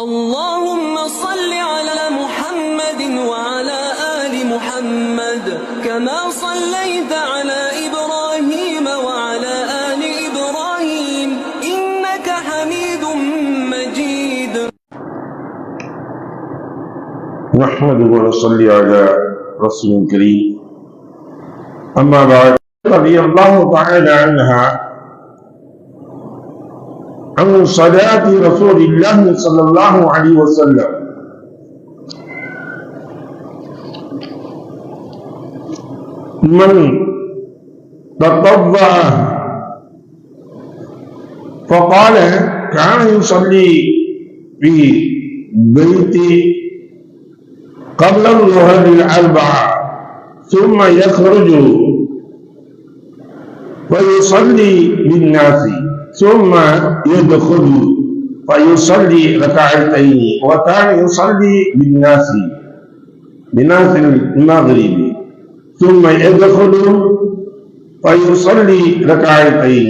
اللهم صل على محمد وعلى آل محمد كما صليت على إبراهيم وعلى آل إبراهيم إنك حميد مجيد. نحمده ونصلي على رسول الكريم. أما بعد رضي الله تعالى عنها. عن صلاة رسول الله صلى الله عليه وسلم. من تطوع فقال كان يصلي في بيتي قبل الظهر الأربعة ثم يخرج ويصلي بالناس ثم يدخل فيصلي ركعتين وكان يصلي بالناس بناس المغرب ثم يدخل فيصلي ركعتين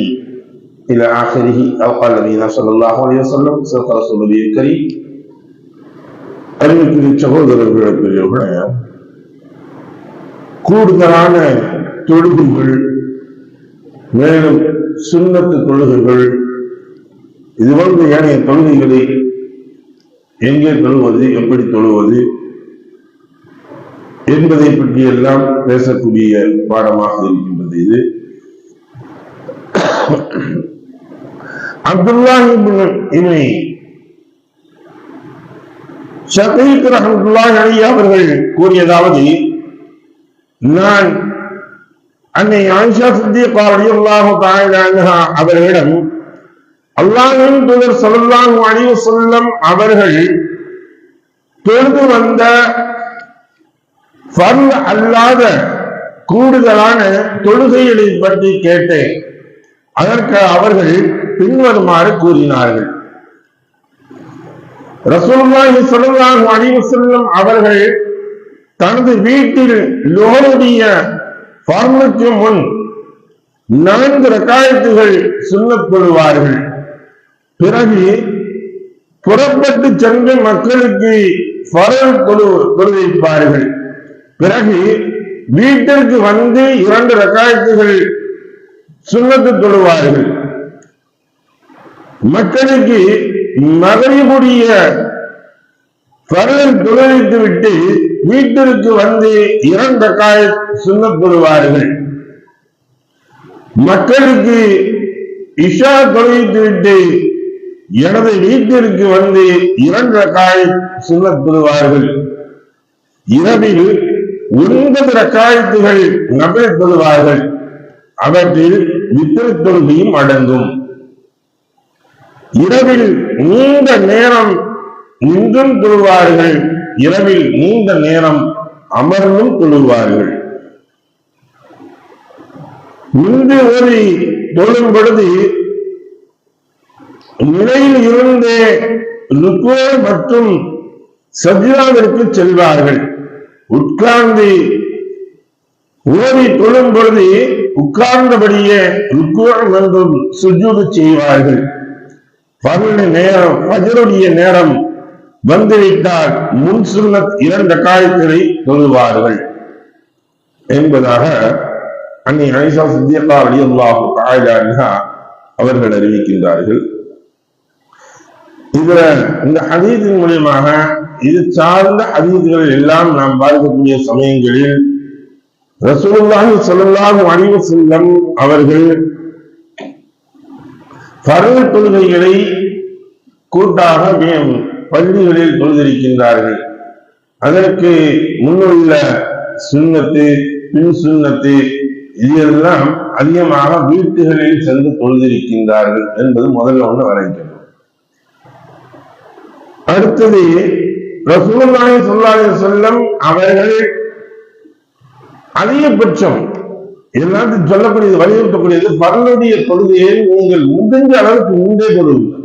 إلى آخره أو قال نبينا صلى الله عليه وسلم صدق رسول الله الكريم அறிவிக்கிற சகோதரர்களுடைய கூடுதலான தொழுகைகள் மேலும் சுண்ணத்து தொழுகைகள் இது போன்ற ஏனைய தொழுகைகளை எங்கே தொழுவது எப்படி தொழுவது என்பதை பற்றி எல்லாம் பேசக்கூடிய பாடமாக இருக்கின்றது இது. அப்துல்லா இவனை ஷகீக் அப்துல்லா அலி அவர்கள் கூறியதாவது நான் அன்னை ஆயிஷா சித்திகா ரலியல்லாஹு தஆலா அன்ஹா அவர்களிடம் அல்லாஹ்வின் தூதர் ஸல்லல்லாஹு அலைஹி வஸல்லம் அவர்கள் தொழுது வந்த ஃபர்ல் அல்லாத கூடுதலான தொழுகைகளை பற்றி கேட்டேன். அதற்கு அவர்கள் பின்வருமாறு கூறினார்கள். ரசூலுல்லாஹி ஸல்லல்லாஹு அலைஹி வஸல்லம் அவர்கள் தனது வீட்டில் லோருடைய ஃபார்முக்கு முன் நான்கு ரக்காயத்துகள் சொல்லப்படுவார்கள். பிறகு புறப்பட்டு சென்று மக்களுக்கு பரல் தொழு தொழுவிப்பார்கள் பிறகு வீட்டிற்கு வந்து இரண்டு ரக்காயத்துகள் சுண்ணத்து தொழுவார்கள் மக்களுக்கு மகரிபுடைய பரவல் தொழுவித்து விட்டு வீட்டிற்கு வந்து இரண்டு காய சுண்ணப்படுவார்கள் மக்களுக்கு இஷா தொழுவித்து விட்டு எனது வீட்டிற்கு வந்து இரண்டு காய் சுண்ணப்படுவார்கள் இரவில் ஒன்பது ரக்காயத்துகள் நபர் அவற்றில் வித்திர தொழுகையும் அடங்கும். இரவில் நீண்ட நேரம் நின்றும் தொழுவார்கள். இரவில் நீண்ட நேரம் அமர்ந்தும் தொழுவார்கள் இன்று ஓதி தொழும் பொழுது நிலையில் இருந்தே ருக்கோ மற்றும் சஜிதாவிற்கு செல்வார்கள். உட்கார்ந்து ஓதி தொழும் பொழுது உட்கார்ந்தபடியே ருக்கோ என்றும் சுஜூது செய்வார்கள். பகல் நேரம் பஜருடைய நேரம் வந்துவிட்டால் முன் சுருணத் இரண்டு காயத்தினை தொழுவார்கள் என்பதாக அன்னை ஐசா சித்தியல்லா அலியல்லாஹு தாயிலா அவர்கள் அறிவிக்கின்றார்கள். இதுல இந்த ஹதீதின் மூலியமாக இது சார்ந்த ஹதீதுகள் எல்லாம் நாம் பார்க்கக்கூடிய சமயங்களில் ரசூலுல்லாஹி ஸல்லல்லாஹு அலைஹி வஸல்லம் அவர்கள் பருவ தொழுகைகளை கூட்டாக பள்ளிகளில் தொழுதிருக்கின்றார்கள். அதற்கு முன்னுள்ள சுண்ணத்து பின் சுண்ணத்து இதெல்லாம் அதிகமாக வீட்டுகளில் சென்று தொழுதிருக்கின்றார்கள் என்பது முதல்ல ஒன்று வரைக்கணும் அடுத்தது ரசூலுல்லாஹி சொல்லாத அலைஹி அவர்கள் அதிகபட்சம் எல்லாத்தையும் சொல்லக்கூடியது வலியுறுத்தக்கூடியது பரலுடைய தொழுகையை நீங்கள் முடிஞ்ச அளவுக்கு முன்பே தொழுவுங்க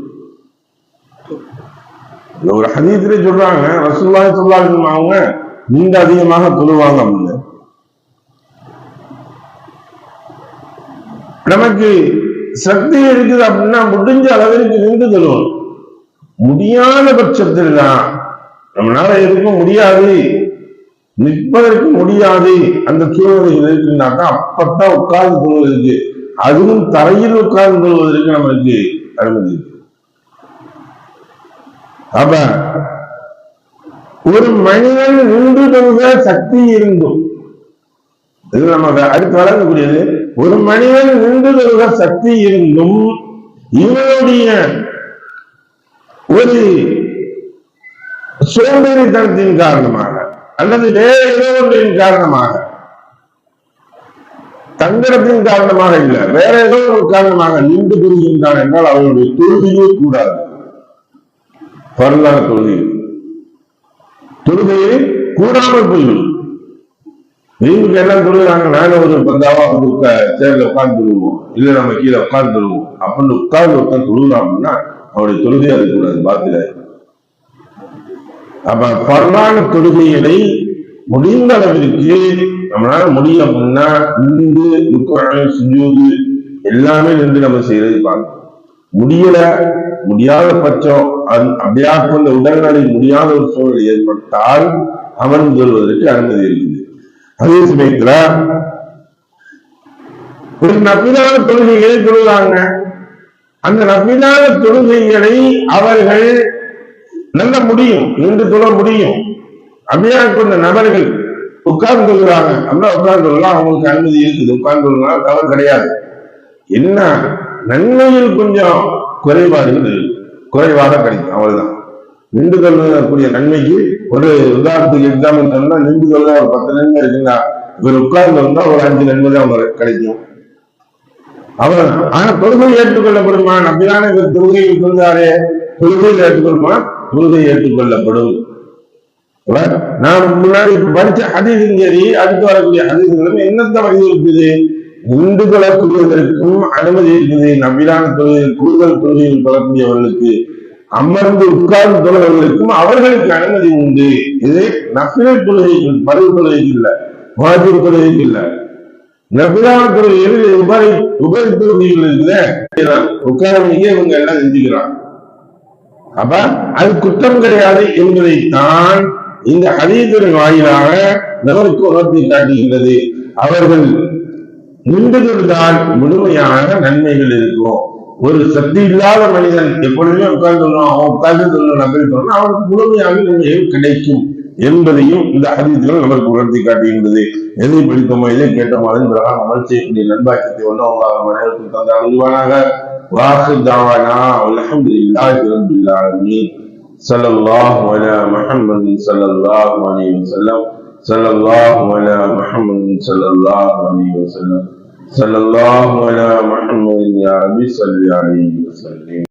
ஒரு ஹதீத்திலே சொல்றாங்க ரசூல்லாய் சொல்லாங்க அவங்க நீங்க அதிகமாக தொழுவாங்க அப்படின்னு. நமக்கு சக்தி இருக்குது அப்படின்னா முடிஞ்ச அளவிற்கு நின்று தொழுவோம் முடியாத பட்சத்தில் தான் நம்மளால இருக்க முடியாது. நிற்பதற்கு முடியாது. அந்த சூழ்நிலைகள் இருக்குன்னாக்கா அப்பத்தான் உட்கார்ந்து கொள்வதற்கு அதுவும் தரையில் உட்கார்ந்து கொள்வதற்கு நம்மளுக்கு அனுமதி இருக்கு. அப்ப ஒரு மனிதன் நின்று கொள்கிற சக்தி இருந்தும் இது நம்ம அடுத்து வளர்க்கக்கூடியது ஒரு மனிதன் நின்று கொள்கிற சக்தி இருந்தும் இவனுடைய ஒரு சோம்பேறித்தனத்தின் காரணமாக அல்லது வேற ஏதோ ஒன்றின் காரணமாக தந்திரத்தின் காரணமாக இல்ல வேற ஏதோ ஒரு காரணமாக நின்று கொள்கின்றான் என்றால் அவனுடைய தோல்வியே கூடாது. பரந்தான தொழுகை தொழுகையை கூடாமல் போயிடும். நீங்க எல்லாம் தொழுகிறாங்க நானும் ஒரு பந்தாவா வந்து சேர்ல உட்கார்ந்து தொழுவோம். இல்ல நம்ம கீழே உட்கார்ந்து தொழுவோம். அப்படின்னு உட்கார்ந்து உட்கார்ந்து தொழுகிறோம் அப்படின்னா அவனுடைய தொழுகை இருக்கக்கூடாது பாத்துல. அப்ப பரவான தொழுகைகளை முடிந்த அளவிற்கு நம்மளால முடியும் அப்படின்னா நின்று ருக்குவான சுஜூது எல்லாமே நின்று நம்ம செய்யறது பார்க்கணும் முடியல முடியாத பட்சம் அப்படியாக அப்படியா கொண்ட உடல்நிலை முடியாத ஒரு சூழல் ஏற்பட்டால் அமர்ந்து கொள்வதற்கு அனுமதி இருக்குது அதே சமயத்துல ஒரு நப்பிலான தொழுகைகளை தொழுதாங்க அந்த நப்பிலான தொழுகைகளை அவர்கள் நல்ல முடியும் நின்று தொழ முடியும். அப்படியாக கொண்ட நபர்கள் உட்கார்ந்து கொள்கிறாங்க. அப்படின்னா உட்கார்ந்து கொள்ளலாம் அவங்களுக்கு அனுமதி இருக்குது. உட்கார்ந்து கொள்ளலாம் தவறு கிடையாது. என்ன? நன்மையில் கொஞ்சம் குறைபாடுகள் இருக்கு. குறைவாக கிடைக்கும். அவ்வளவுதான். நின்று கொள்ளக்கூடிய நன்மைக்கு ஒரு உதாரணத்துக்கு எக்ஸாம்பிள் சொன்னா நின்று கொள்ள ஒரு பத்து நன்மை இருக்குன்னா இவர் உட்கார்ந்து வந்தா ஒரு அஞ்சு நன்மை தான் அவங்களுக்கு கிடைக்கும். அவர் ஆனா தொழுகை ஏற்றுக்கொள்ளப்படுமா? நம்பிதானே இவர் தொழுகையில் சொல்றாரே. தொழுகையில் ஏற்றுக்கொள்ளுமா? தொழுகை ஏற்றுக்கொள்ளப்படும். நான் முன்னாடி படிச்ச ஹதீசும் சரி அடுத்து வரக்கூடிய ஹதீசுகளும் என்னத்தை வலியுறுத்துது நின்று கொள்ளக்கூடியதற்கும் அனுமதி இருக்குது நம்பிலான தொழில் கூடுதல் தொழிலில் கொள்ளக்கூடியவர்களுக்கு அமர்ந்து உட்கார்ந்து தொழுவர்களுக்கும் அவர்களுக்கு அனுமதி உண்டு. இது நபிலை தொழுகைக்கு பருவ தொழுகைக்கு இல்ல வாஜிப் தொழுகைக்கு இல்ல. நபிலான தொழுகையில் உபரி உபரி தொழுகைகள் இருக்குல்ல உட்காரமையே இவங்க எல்லாம் செஞ்சுக்கிறாங்க? அப்ப அது குற்றம் கிடையாது என்பதைத்தான் இந்த ஹதீஸின் வாயிலாக நமக்கு உணர்த்தி காட்டுகிறது அவர்கள் நின்றுகிட்டால் முழுமையான நன்மைகள் இருக்கும். ஒரு சக்தி இல்லாத மனிதன் எப்பொழுதுமே உட்கார்ந்து அவன் உட்கார்ந்து சொன்னா அவனுக்கு முழுமையாக நன்மைகள் கிடைக்கும் என்பதையும் இந்த அதிசயம் நமக்கு உணர்த்தி காட்டுகின்றது. எதை பிடித்தோமோ எதை கேட்டோமோ அதன் பிரகாரம் அமல் செய்யக்கூடிய நண்பாக்கியத்தை ஒன்றும் அவங்க மனைவருக்கு தந்தால் உருவானாக வாசு தாவானா. அலமது இல்லாஹ் ரபில்லாலமி சல்லல்லாஹு அலா முஹம்மது சல்லல்லாஹு அலைஹி வஸல்லம். சல்லல்லாஹு அலா முஹம்மது சல்லல்லாஹு அலைஹி வஸல்லம். صلى الله على محمد النبي صلى الله عليه وسلم.